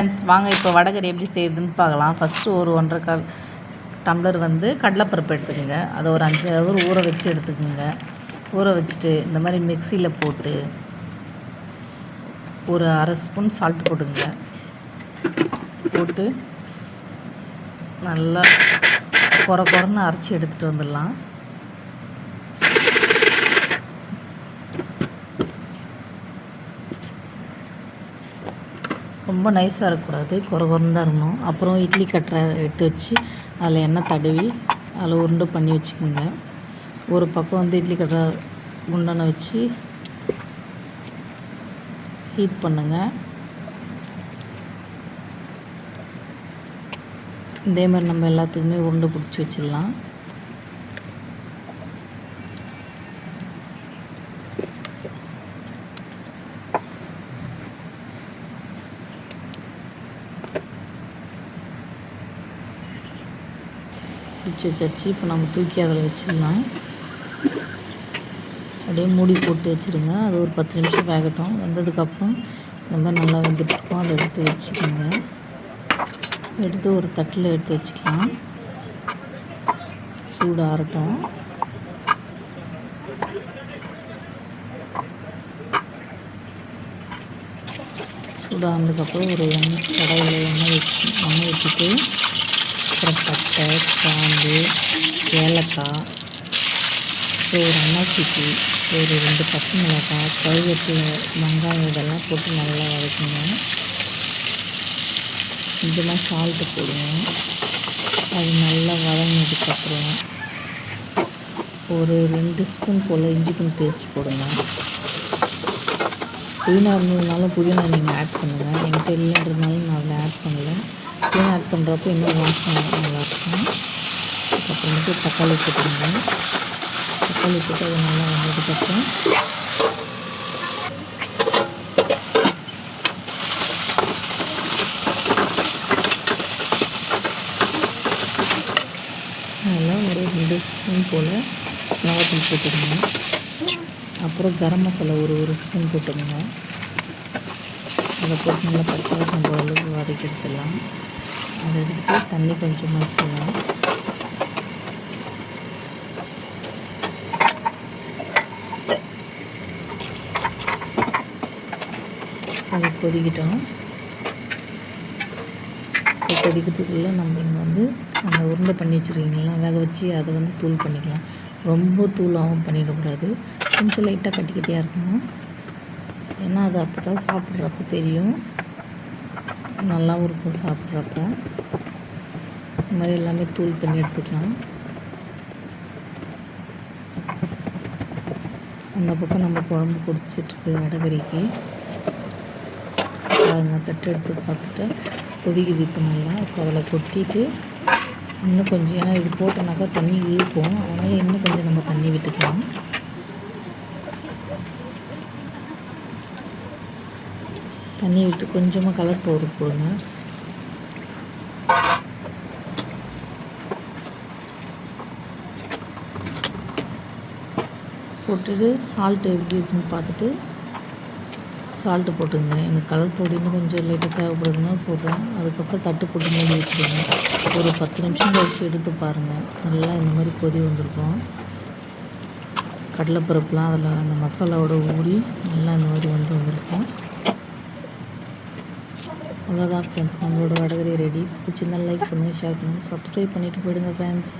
Friends வாங்க இப்போ வடகறி எப்படி செய்யுதுன்னு பார்க்கலாம். ஃபஸ்ட்டு ஒரு ஒன்றரை கால் டம்ளர் வந்து கடலைப்பருப்பு எடுத்துக்கோங்க. அதை ஒரு அஞ்சு ஹவர் ஊற வச்சு எடுத்துக்கோங்க. ஊற வச்சுட்டு இந்த மாதிரி மிக்சியில் போட்டு ஒரு அரை ஸ்பூன் சால்ட் போட்டுங்க போட்டு நல்லா குறை குறைன்னு அரைச்சி எடுத்துகிட்டு வந்துடலாம். ரொம்ப நைஸாக இருக்கக்கூடாது. குறை குறைந்து தான் இருக்கணும். அப்புறம் இட்லி கட்டுற எடுத்து வச்சு அதில் எண்ணெய் தடவி அதில் உருண்டை பண்ணி வச்சுக்கோங்க. ஒரு பக்கம் வந்து இட்லி கட்டுற குண்டனை வச்சு ஹீட் பண்ணுங்கள் இதே மாதிரி நம்ம எல்லாத்துக்குமே உருண்டை பிடிச்சி வச்சிடலாம். பிடிச்சி வச்சாச்சு. இப்போ நம்ம தூக்கி அதில் வச்சிடலாம். அப்படியே மூடி போட்டு வச்சுருங்க. அது ஒரு பத்து நிமிஷம் வேகட்டும். வந்ததுக்கப்புறம் இந்த மாதிரி நல்லா வந்துட்டுருக்கோம். அதை எடுத்து வச்சுக்கோங்க. எடுத்து ஒரு தட்டில் எடுத்து வச்சுக்கலாம். சூடு ஆறட்டும். சூடானதுக்கப்புறம் ஒரு எண்ணெய் கடையில் எண்ணெய் வச்சு எண்ணெய் வச்சுட்டு அப்புறம் பட்டை கிராம்பு ஏலக்காய் ஒரு அன்னாச்சிக்கு ஒரு ரெண்டு பச்சை மிளகாய் கருவேப்பிலை வெங்காயம் இதெல்லாம் போட்டு நல்லா வதக்குங்க கொஞ்சமாக சால்ட்டு போடுங்க அது நல்லா வதங்கினதுக்கப்புறம் ஒரு ரெண்டு ஸ்பூன் போல் இஞ்சி பூன் பேஸ்ட் போடுங்க புதினா இருந்ததுனாலும் புதினா நீங்கள் ஆட் பண்ணுங்கள் என்கிட்ட இல்லைன்றதுனால நான் அதை ஆட் பண்ணல. சிக்கன் ஆட் பண்ணுறப்போ இன்னும் வாசனை நல்லாயிருக்கும் அதுக்கப்புறமேட்டு தக்காளி போட்டுருங்க தக்காளி போட்டு அது நல்லா வந்ததுக்கப்புறம் நல்லா ஒரு ரெண்டு ஸ்பூன் போல் மிளகாத்தூள் போட்டுக்கோங்க அப்புறம் கரம் மசாலா ஒரு ஒரு ஸ்பூன் போட்டுக்கோங்க அதை போட்டு நல்லா பச்சை வாசம் போகிற அளவுக்கு வதக்கி எடுத்துடலாம். அதை எடுத்துட்டு தண்ணி கொஞ்சமாக வச்சிடலாம். அது கொதிக்கிட்டோம். கொதிக்கிறதுக்குள்ளே நம்ம இங்கே வந்து அந்த உருண்டை பண்ணி வச்சுருக்கீங்களா வேக வச்சு அதை வந்து தூள் பண்ணிக்கலாம். ரொம்ப தூளாகவும் பண்ணிடக்கூடாது. கொஞ்சம் லைட்டாக கட்டி கட்டியாக இருக்கணும். ஏன்னா அது அப்போ தான் சாப்பிட்றப்ப தெரியும். நல்லாவும் இருக்கும் சாப்பிட்றப்ப. இந்த மாதிரி எல்லாமே தூள் பண்ணி எடுத்துக்கலாம். அந்த பக்கம் நம்ம குழம்பு குடிச்சிட்ருக்கு வடகரிக்கு பாருங்கள் தட்டு எடுத்து பார்த்துட்டு கொதிக்குது இப்போ நல்லா. இப்போ அதில் கொட்டிட்டு இன்னும் கொஞ்சம் ஏன்னா இது போட்டோம்னாக்கா தண்ணி இழுக்கும். அதனால் இன்னும் கொஞ்சம் நம்ம தண்ணி விட்டுக்கலாம். தண்ணி விட்டு கொஞ்சமாக கலர் பவுடர் போடுங்க. போட்டுட்டு சால்ட்டு எப்படி இருக்குன்னு பார்த்துட்டு சால்ட்டு போட்டுங்க எனக்கு கலர் பொடின்னு கொஞ்சம் லைட்டாக தேவைப்படுதுன்னா போடுறேன். அதுக்கப்புறம் தட்டு போட்டு மூடி வச்சுருங்க ஒரு பத்து நிமிஷம் கழிச்சு எடுத்து பாருங்கள் நல்லா இந்த மாதிரி கொதி வந்திருக்கும். கடலைப்பருப்புலாம் அதில் அந்த மசாலாவோட ஊறி நல்லா இந்த மாதிரி வந்து வந்திருக்கும். அவ்வளோதான் ஃப்ரெண்ட்ஸ் நம்மளோட வடகரி ரெடி பிடிச்சிருந்தால் லைக் பண்ணுங்கள் ஷேர் பண்ணுங்கள் சப்ஸ்கிரைப் பண்ணிவிட்டு போயிடுங்க ஃப்ரெண்ட்ஸ்